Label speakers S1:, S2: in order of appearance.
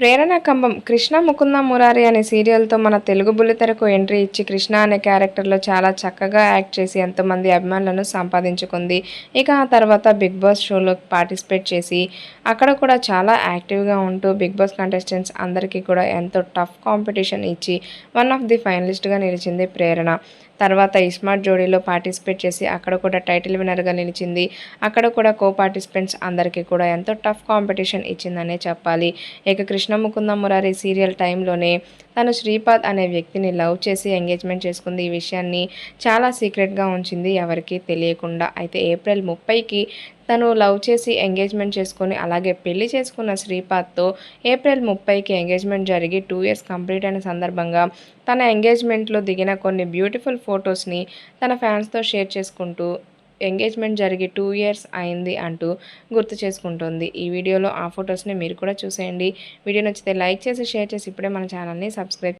S1: ప్రేరణ కంబం కృష్ణ ముకుంద మురారి అనే సీరియల్తో మన తెలుగు బుల్లితెరకు ఎంట్రీ ఇచ్చి కృష్ణ అనే క్యారెక్టర్లో చాలా చక్కగా యాక్ట్ చేసి ఎంతోమంది అభిమానులను సంపాదించుకుంది. ఇక ఆ తర్వాత బిగ్ బాస్ షోలో పార్టిసిపేట్ చేసి అక్కడ కూడా చాలా యాక్టివ్గా ఉంటూ బిగ్ బాస్ కంటెస్టెంట్స్ అందరికీ కూడా ఎంతో టఫ్ కాంపిటీషన్ ఇచ్చి వన్ ఆఫ్ ది ఫైనలిస్ట్గా నిలిచింది ప్రేరణ. తర్వాత ఇస్మార్ట్ జోడీలో పార్టిసిపేట్ చేసి అక్కడ కూడా టైటిల్ విన్నర్గా నిలిచింది. అక్కడ కూడా కో పార్టిసిపెంట్స్ అందరికీ కూడా ఎంతో టఫ్ కాంపిటీషన్ ఇచ్చిందనే చెప్పాలి. ఇక కృష్ణ ముకుంద మురారి సీరియల్ టైంలోనే తను శ్రీపాద్ అనే వ్యక్తిని లవ్ చేసి ఎంగేజ్మెంట్ చేసుకుంది. ఈ విషయాన్ని చాలా సీక్రెట్గా ఉంచింది ఎవరికీ తెలియకుండా. అయితే ఏప్రిల్ ముప్పైకి తను లవ్ చేసి ఎంగేజ్మెంట్ చేసుకొని అలాగే పెళ్ళి చేసుకున్న శ్రీపాద్తో ఏప్రిల్ ముప్పైకి ఎంగేజ్మెంట్ జరిగి టూ ఇయర్స్ కంప్లీట్ అయిన సందర్భంగా తన ఎంగేజ్మెంట్లో దిగిన కొన్ని బ్యూటిఫుల్ ఫొటోస్ని తన ఫ్యాన్స్తో షేర్ చేసుకుంటూ ఎంగేజ్మెంట్ జరిగి టూ ఇయర్స్ అయింది అంటూ గుర్తు చేసుకుంటుంది. ఈ వీడియోలో ఆ ఫొటోస్ని మీరు కూడా చూసేయండి. వీడియో నచ్చితే లైక్ చేసి షేర్ చేసి ఇప్పుడే మన ఛానల్ని సబ్స్క్రైబ్